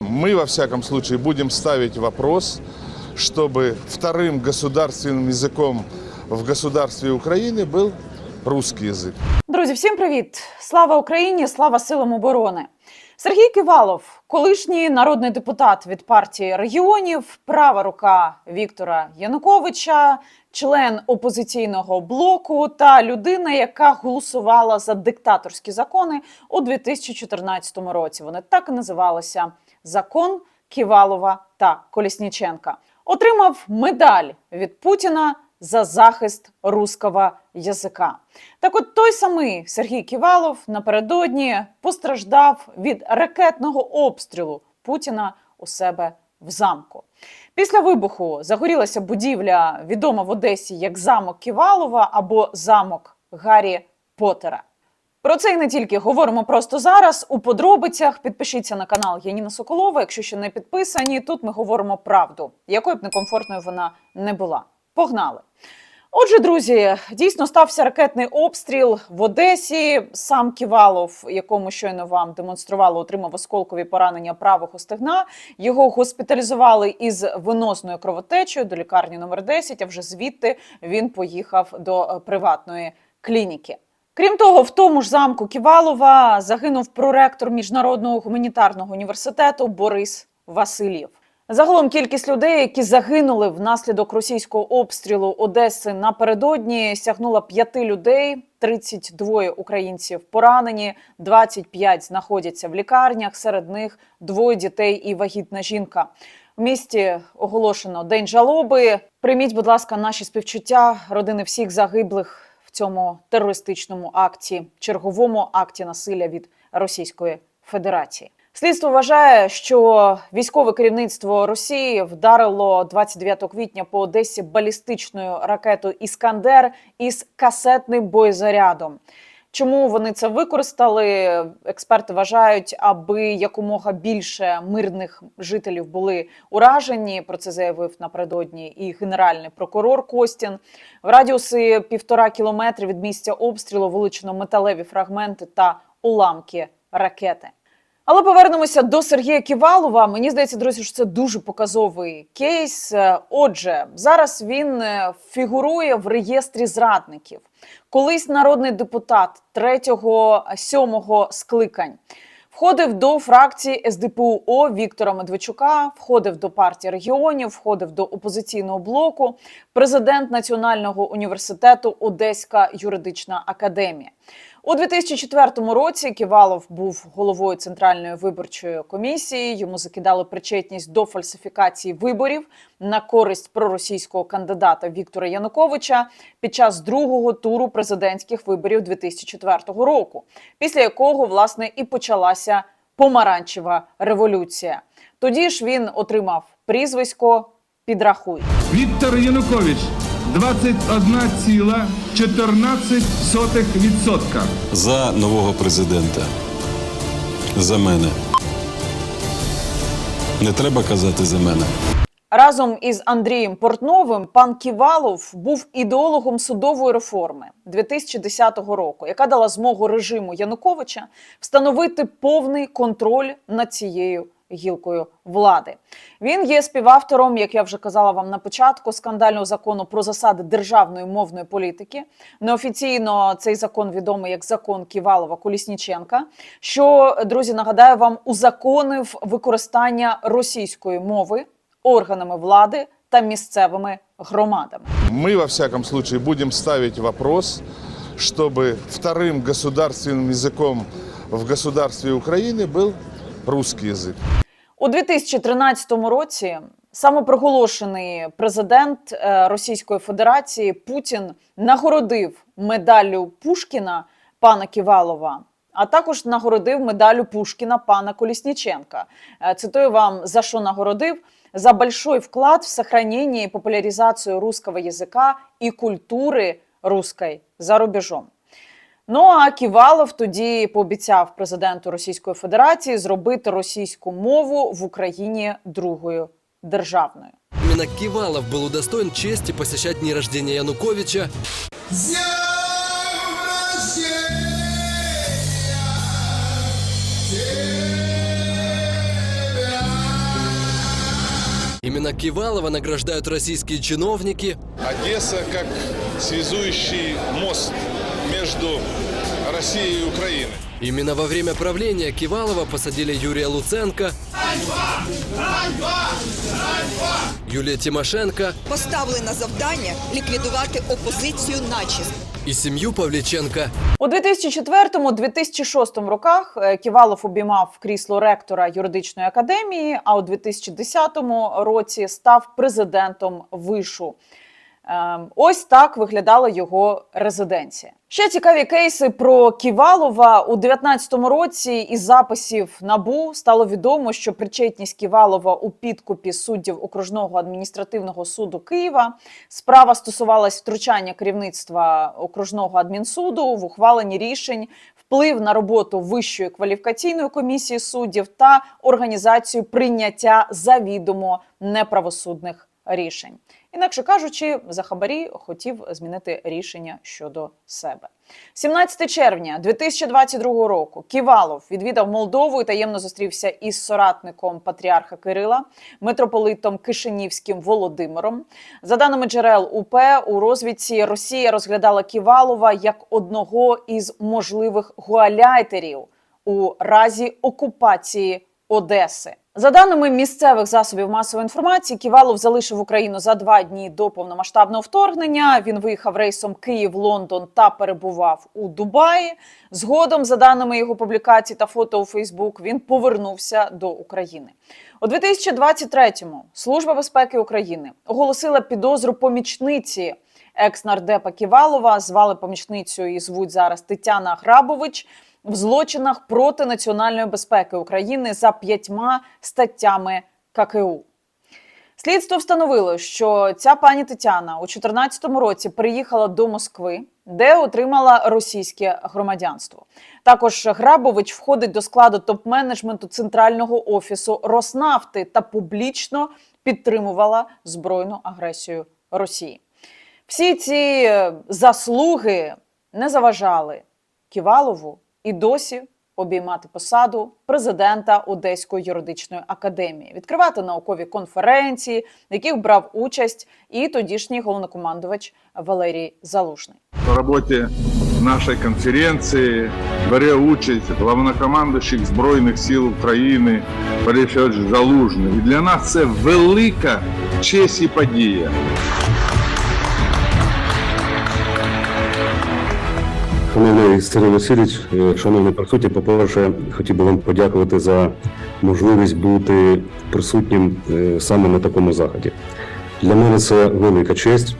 Мы, во всяком случае, будем ставить вопрос, чтобы вторым государственным языком в государстве Украины был русский язык. Друзі, всім привіт! Слава Україні! Слава силам оборони! Сергій Ківалов, колишній народний депутат від партії регіонів, права рука Віктора Януковича, член опозиційного блоку та людина, яка голосувала за диктаторські закони у 2014 році. Вони так і називалися Закон Ківалова та Колісніченка. Отримав медаль від Путіна за захист руского язика. Так от той самий Сергій Ківалов напередодні постраждав від ракетного обстрілу Путіна у себе в замку. Після вибуху загорілася будівля, відома в Одесі як замок Ківалова або замок Гаррі Поттера. Про це і не тільки говоримо просто зараз. У подробицях підпишіться на канал Яніна Соколова. Якщо ще не підписані, тут ми говоримо правду, якою б некомфортною вона не була. Погнали! Отже, друзі, дійсно стався ракетний обстріл в Одесі. Сам Ківалов, якому щойно вам демонстрували, отримав осколкові поранення правого стегна. Його госпіталізували із виносною кровотечею до лікарні номер 10, А вже звідти він поїхав до приватної клініки. Крім того, в тому ж замку Ківалова загинув проректор міжнародного гуманітарного університету Борис Васильєв. Загалом кількість людей, які загинули внаслідок російського обстрілу Одеси напередодні, сягнула п'яти людей. 32 українців поранені, 25 знаходяться в лікарнях. Серед них двоє дітей і вагітна жінка. В місті оголошено день жалоби. Прийміть, будь ласка, наші співчуття родини всіх загиблих цьому терористичному акті, черговому акті насилля від Російської Федерації. Слідство вважає, що військове керівництво Росії вдарило 29 квітня по Одесі балістичною ракетою Іскандер із касетним боєзарядом. Чому вони це використали? Експерти вважають, аби якомога більше мирних жителів були уражені. Про це заявив напередодні і генеральний прокурор Костін. В радіуси півтора кілометри від місця обстрілу вилучено металеві фрагменти та уламки ракети. Але повернемося до Сергія Ківалова. Мені здається, друзі, що це дуже показовий кейс. Е, Отже, зараз він е, фігурує в реєстрі зрадників. Колись народний депутат 3-7 скликань. Входив до фракції СДПУО Віктора Медведчука, входив до партії регіонів, входив до опозиційного блоку, президент Національного університету Одеська юридична академія. У 2004 році Ківалов був головою центральної виборчої комісії. Йому закидали причетність до фальсифікації виборів на користь проросійського кандидата Віктора Януковича під час другого туру президентських виборів 2004 року, після якого власне і почалася помаранчева революція. Тоді ж він отримав прізвисько Підрахуй. Віктор Янукович 21,14%. за нового президента. За мене. Не треба казати за мене. Разом із Андрієм Портновим пан Ківалов був ідеологом судової реформи 2010 року, яка дала змогу режиму Януковича встановити повний контроль над цією гілкою влади. Він є співавтором, як я вже казала вам на початку, скандального закону про засади державної мовної політики. Неофіційно цей закон відомий як закон Ківалова Колісніченка. Що друзі, нагадаю вам, узаконив використання російської мови органами влади та місцевими громадами. Мы, во всяком случае, будем ставить вопрос, чтобы вторым государственным языком в государстве Украины был русский язык. У 2013 році самопроголошений президент е, Російської Федерації Путін нагородив медаллю Пушкіна пана Ківалова. А також нагородив медалю Пушкіна пана Колісніченка. Е, Цитую вам за що нагородив за большой вклад в сохранение и популяризацию русского языка и культури русской за рубежом. Ну а Ківалов тоді пообіцяв президенту Російської Федерації зробити російську мову в Україні другою державною. Именно Кивалов был удостоен чести посещать дни рождения Януковича. Именно Кивалова награждают российские чиновники, Одесса как связующий мост между Россией и Украиной. Именно во время правления Кивалова посадили Юрия Луценко, Юлия Тимошенко поставлено завдання ліквідувати опозицію начисто. и семью Павличенко. У 2004-2006 роках е, Ківалов обіймав крісло ректора юридичної академії, а у 2010 році став президентом вишу. Ем, Ось так виглядала його резиденція. Ще цікаві кейси про Ківалова у 2019 році. Із записів набу стало відомо, що причетність Ківалова у підкупі суддів окружного адміністративного суду Києва. Справа стосувалась втручання керівництва окружного адмінсуду в ухваленні рішень, вплив на роботу Вищої кваліфікаційної комісії суддів та організацію прийняття завідомо неправосудних рішень. Інакше кажучи, за хабарі хотів змінити рішення щодо себе. 17 червня 2022 року Ківалов відвідав Молдову і таємно зустрівся із соратником патріарха Кирила, митрополитом Кишинівським Володимиром. За даними джерел УП, у розвідці Росія розглядала Ківалова як одного із можливих гуаляйтерів у разі окупації Одеси. За даними місцевих засобів масової інформації, Ківалов залишив Україну за два дні до повномасштабного вторгнення. Він виїхав рейсом Київ-Лондон та перебував у Дубаї. Згодом, за даними його публікацій та фото у Фейсбук, він повернувся до України. У 2023-му Служба безпеки України оголосила підозру помічниці екс-нардепа Ківалова. Звали помічницю і звуть зараз Тетяна Грабович в злочинах проти національної безпеки України за п'ятьма статтями ККУ. Слідство встановило, що ця пані Тетяна у 2014 році приїхала до Москви, де отримала російське громадянство. Також Грабович входить до складу топ-менеджменту центрального офісу Роснафти та публічно підтримувала збройну агресію Росії. Всі ці е, заслуги не заважали Ківалову і досі обіймати посаду президента Одеської юридичної академії, відкривати наукові конференції, в яких брав участь і тодішній головнокомандувач Валерій Залужний. В роботі нашої конференції бере участь главнокомандуючий Збройних сил України Валерій Залужний. І для нас це велика честь і подія. Шановний Сергій Васильович, е, шановні присутні, по-перше, хотів би вам подякувати за можливість бути присутнім е, саме на такому заході. Для мене це велика честь,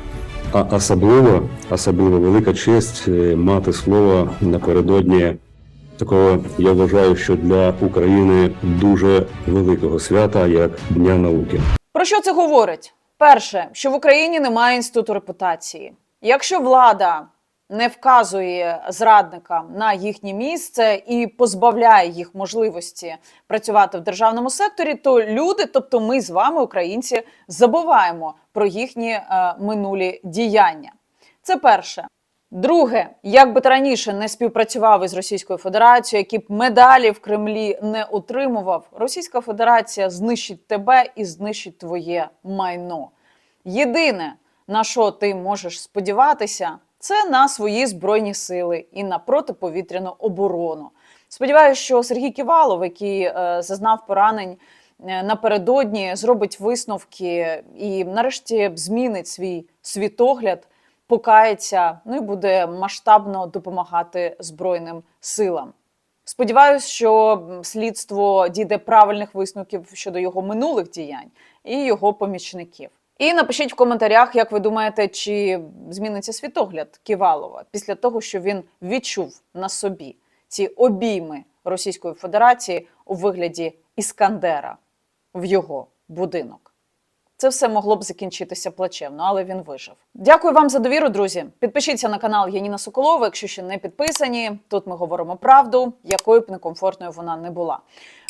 а особливо, особливо велика честь е, мати слово напередодні такого, я вважаю, що для України дуже великого свята, як Дня науки. Про що це говорить? Перше, що в Україні немає інституту репутації. Якщо влада не вказує зрадникам на їхнє місце і позбавляє їх можливості працювати в державному секторі, то люди, тобто ми з вами, українці, забуваємо про їхні е, минулі діяння. Це перше. Друге, як би ти раніше не співпрацював із Російською Федерацією, які б медалі в Кремлі не отримував, Російська Федерація знищить тебе і знищить твоє майно. Єдине, на що ти можеш сподіватися, це на свої збройні сили і на протиповітряну оборону. Сподіваюся, що Сергій Ківалов, який е, зазнав поранень е, напередодні, зробить висновки і нарешті змінить свій світогляд, покається, ну і буде масштабно допомагати Збройним силам. Сподіваюсь, що слідство дійде правильних висновків щодо його минулих діянь і його помічників. І напишіть в коментарях, як ви думаєте, чи зміниться світогляд Ківалова після того, що він відчув на собі ці обійми Російської Федерації у вигляді Іскандера в його будинок. Це все могло б закінчитися плачевно, але він вижив. Дякую вам за довіру, друзі. Підпишіться на канал Яніна Соколова, якщо ще не підписані. Тут ми говоримо правду, якою б некомфортною вона не була.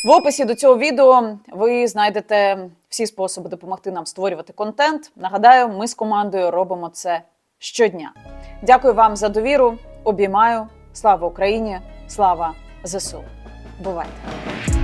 В описі до цього відео ви знайдете всі способи допомогти нам створювати контент. Нагадаю, ми з командою робимо це щодня. Дякую вам за довіру. Обіймаю. Слава Україні! Слава ЗСУ! Бувайте!